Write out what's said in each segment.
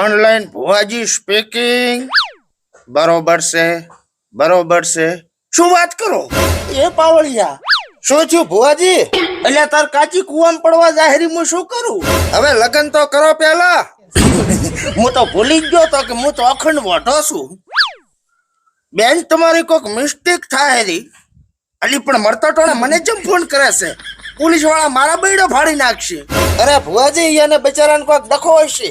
Online ભુવાજી speaking બરોબર છે બરોબર છે. શું વાત કરો? એ પાવળિયા. શું થયું ભુવાજી? એટલે તાર કાચી કુવામ પડવા જાહેરી હું શું કરું? હવે લગ્ન તો કરો પેલા હું તો ભૂલી ગયો તો કે હું તો અખંડ વઢો છું. બેન તમારી કોઈક મિસ્ટેક થાય રી. અલી પણ મરતા ટોળા મને જેમ ફોન કરે છે? પોલીસવાળા મારા બૈડો ફાડી નાખશે. અરે ભુવાજી એને બિચારાને કોઈક ડખો હશે.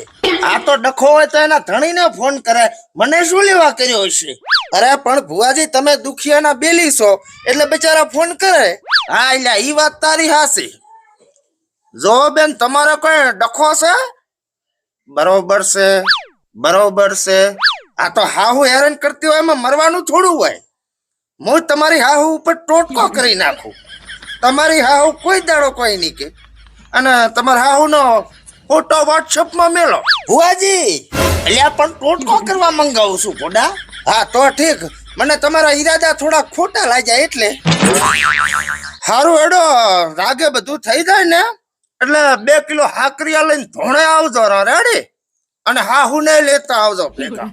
આ તો ડખો હોય તો એના ધણીને ફોન કરે. મને શું લેવા કર્યો હશે? અરે પણ ભુવાજી, તમે દુખિયાના બેલી છો, એટલે બિચારા ફોન કરે. હા એટલે ઈ વાત તારી હાસી જો બેન, તમારો કોઈ ડખો છે? બરોબર છે બરોબર છે. આ તો હાહુ હેરાન કરતી હોય એમાં મરવાનું થોડું હોય. હું તમારી હાહુ ઉપર ટોટકો કરી નાખું. તમારી હાહુ કોઈ દાડો કોઈ નહીં કે. અને તમારા હાહુનો ફોટો વોટ્સઅપમાં મેળો ભુવાજી! એટલે પણ ટોટકો કરવા મંગાવું છું પોડા હા તો ઠીક. મને તમારા ઈરાદા થોડા ખોટા લાગ્યા એટલે. હારું હેડો રાગે બધું થઈ જાય ને એટલે બે કિલો હાકરિયા લઈને ધોણે આવજો રેડી. અને હાહુ ને લેતા આવજો ભેગા.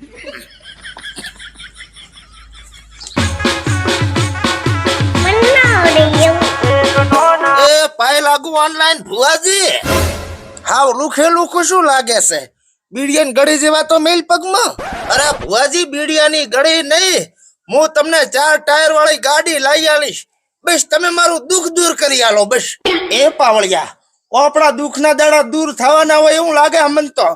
લાગુ ઓનલાઈન ભુવાજી? હાવ લુખે ખુશું લાગે છે? બીડિયાની ગળી જેવા તો મેલ પગમાં. અરે ભુવાજી બીડિયાની ગળી નહીં. હું તમને ચાર ટાયર વાળી ગાડી લાવી આવીશ. બસ તમે મારું દુઃખ દૂર કરી આલો, બસ. એ પાવળિયા, આપણા દુઃખના દાડા દૂર થવાના હોય એવું લાગે અમને તો.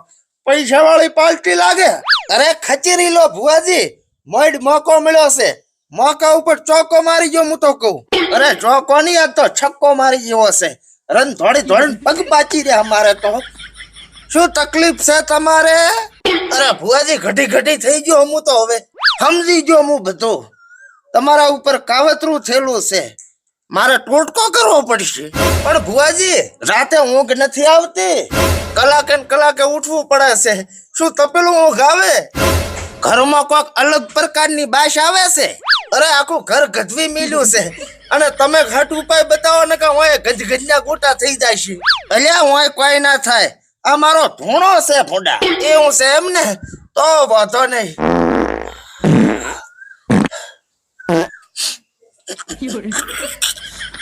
પૈસા વાળી પાલટી લાગે. અરે ખચેરી લો ભુવાજી. મોડ મોકો મળ્યો છે. મોકા ઉપર ચોકો મારી ગયો, હું તો કહું. અરે ચોકો નહીં આ તો છક્કો મારી ગયો છે. રન થોડી થોડી પગ પાચી રે અમારે તો. શું તકલીફ છે તમારે? અરે ભુવાજી ઘટી ઘટી થઈ ગયો હું તો હવે. સમજી ગયો હું બધું. તમારા ઉપર કાવતરું થયેલું છે. મારે ટોટકો કરવો પડશે. પણ ભુવાજી, રાતે ઊંઘ નથી આવતી. કલાકે કલાકે ઉઠવું પડે છે. શું તપેલું ઊંઘ આવે? ઘરમાં કોઈક અલગ પ્રકારની બાશ આવે છે? અરે, આખું ઘર ગજવી મિલ્યું છે. અને તમે ઘટ ઉપાય બતાવો ને કે ઓય ગજ ગજના ગોટા થઈ જાય છે. અલ્યા ઓય કોઈ ના થાય. આ મારો ધૂણો છે ફોડા એવું છે એમ ને? તો વાંધો નહીં.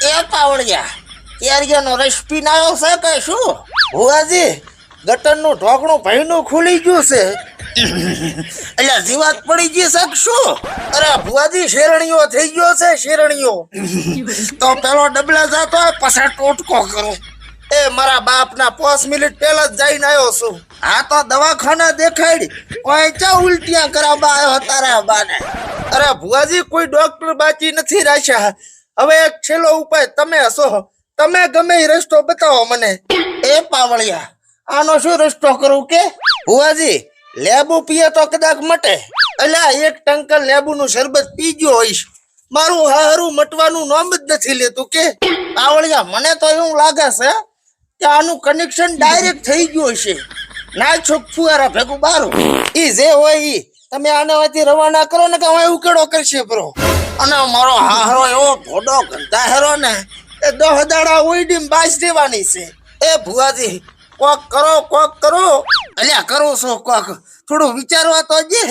એ પાવળિયા કેરિયાનો રસ પીને આવ્યો છે કે શું? ભુવાજી, ગટરનું ઢોકણું ભઈનું ખુલી ગયું છે. એટલે જીવાત પડી ગઈ કે શું? અરે ભુવાજી શેરણીઓ થઈ ગયો છે, શેરણીઓ. તો પેલો ડબલા જાતો પછી ટોટકો કરો. એ મારા બાપના પાંચ મિનિટ પહેલા જ જઈને આવ્યો છું. આ તો દવાખાના દેખાડી, કોઈ ચા ઉલટિયા કરાવવા આવ્યો તારા બાને. અરે, ભુવાજી, કોઈ ડોક્ટર બાકી નથી રાખ્યા. હવે એક છેલ્લો ઉપાય, તમે હશો. તમે ગમે એ રસ્તો બતાવો મને. એ પાવળિયા, આનો શું રસ્તો કરું કે? ભુવાજી લેબુ પીએ તો કદાચ મટે. અલ્યા એક ટંકર લેબુ નું શરબત પી ગયો હોઈશ. મારું હારું મટવાનું નામ જ નથી લેતું કે. પાવળિયા મને તો એવું લાગે છે કે આનું કનેક્શન ડાયરેક્ટ થઈ ગયું હશે. ના છોક ફુવારા ભેગું બારું. ઈ જે હોય ઈ. તમે આને અહીંથી રવાના કરો ને કે હું ઉકેડો કરશે બ્રો અને મારો હારો એવો ભોડો ગંધાહેરો ને, એ દહ દાડા ઉઈડીમ બાસ દેવાની છે. એ ભુવાજી, કોક કરો કોક કરો. અલ્યા કરો છો કોક? થોડું વિચારવા તો જે.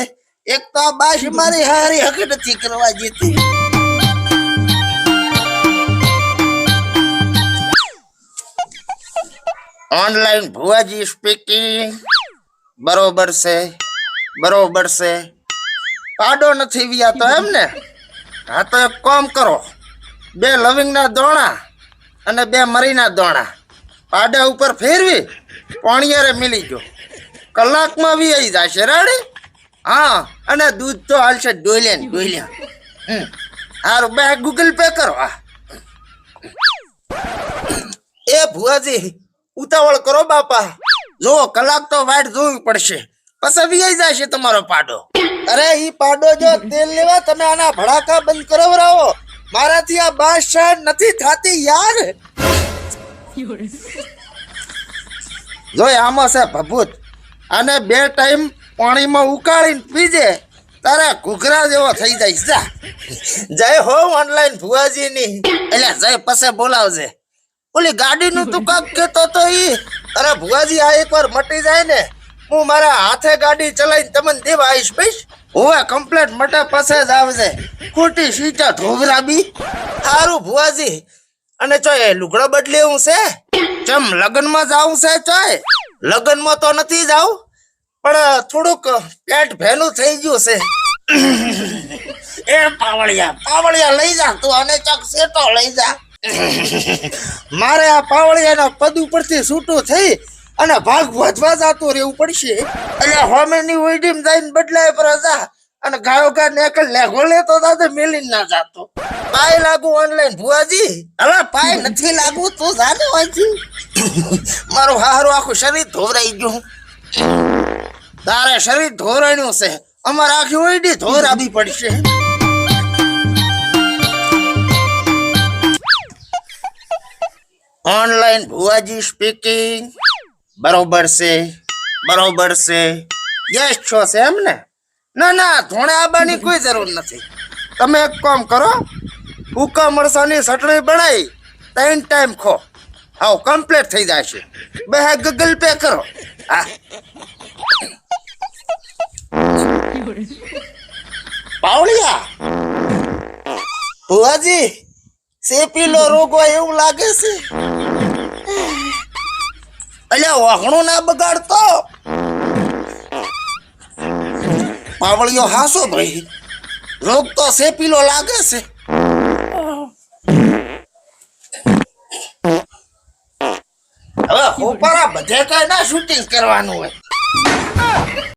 એક તો આ બાસ મારી હારી હક નથી કરવા જીતી. ઓનલાઈન ભુવાજી સ્પીકિંગ બરોબર છે. બરોબર છે. પાડો નથી વ્યા તો એમ ને? હા તો એક કામ કરો. બે લવિંગના દોણા અને બે મરીના દોણા. પાડા ઉપર ફેરવી પાણીયારે મિલી ગયો. કલાકમાં બી આવી જશે રાડે હા અને દૂધ તો હાલશે ડોલ્યા ને ડોલ્યા. બે ગૂગલ પે કરો હા. એ ભુવાજી ઉતાવળ કરો બાપા. જો કલાક તો વાટ જોવી પડશે. પછી વી જશે તમારો પાડો. અરે ઈ પાડો જો તેલ લેવા તમે આના ભડાકા બંધ કરાવરાવો મારાથી આ બાદશાહ નથી થાતી યાર. જો આમાં છે ભભૂત. આને બે ટાઈમ પાણીમાં ઉકાળીને પીજે તારા ઘૂઘરા જેવો થઈ જાય. જા. જય હો ઓનલાઈન ભુવાજીની. એટલે જય પાસે બોલાવજે. ઓલી ગાડીનું તું કાક કેતો તો ઈ, અરે ભુવાજી, આ એકવાર મટી જાય ને, હું મારા હાથે ગાડી ચલાવીને તમને દેવા આવીશ ભાઈ હોવે કમ્પ્લેટ મટે પાસે જ આવશે ખોટી સીટા ઢોગરાબી સારું ભુવાજી. અને ચોય લુગડો બદલી હું છે? ચમ લગ્નમાં જાવું છે ચોય? લગ્નમાં તો નથી જાવ પણ થોડુંક પેટ ભેલું થઈ ગયું છે. એ પાવળિયા પાવળિયા લઈ જા તું અને ચક સેટો લઈ જા. મારે આ પાવળિયાના પદ ઉપરથી છૂટું થઈ અને ભાગ વધવા જાતું રહેવું પડશે. એટલે હોમેની ઓઈડીમ જઈને બદલાય પર જા અને ગાયો ગા નેકલ લેગો લેતો દાદા મેલીને ના જાતો. પાય લાગુ ઓનલાઈન ભુવાજી. હવે પાય નથી લાગુ તું જાને વાંચી મારું હારું આખું શરીર ધોરાઈ ગયું તારે શરીર ધોરાણ્યું છે અમારે આખી ઓઈડી ધોરાવી પડશે. ઓનલાઈન ભુવાજી સ્પીકિંગ બરોબર છે. બરોબર છે. યસ છો છે એમ ને? ના ના, ધોણે આબાની કોઈ જરૂર નથી. તમે એક કામ કરો. ભૂકા મરસાની ચટણી બનાવી ત્રણ ટાઈમ ખો. આવ કમ્પ્લીટ થઈ જશે. બે ગૂગલ પે કરો. હા. પાવળિયા? ભુવાજી સેપીલો રોગ હોય એવું લાગે છે. અલ્યા વાહણું ના બગાડતો. પાવળિયો હાસો ભાઈ. રોગ તો સેપીલો લાગે છે. હોપારા બધે તો ના શૂટિંગ કરવાનું હોય.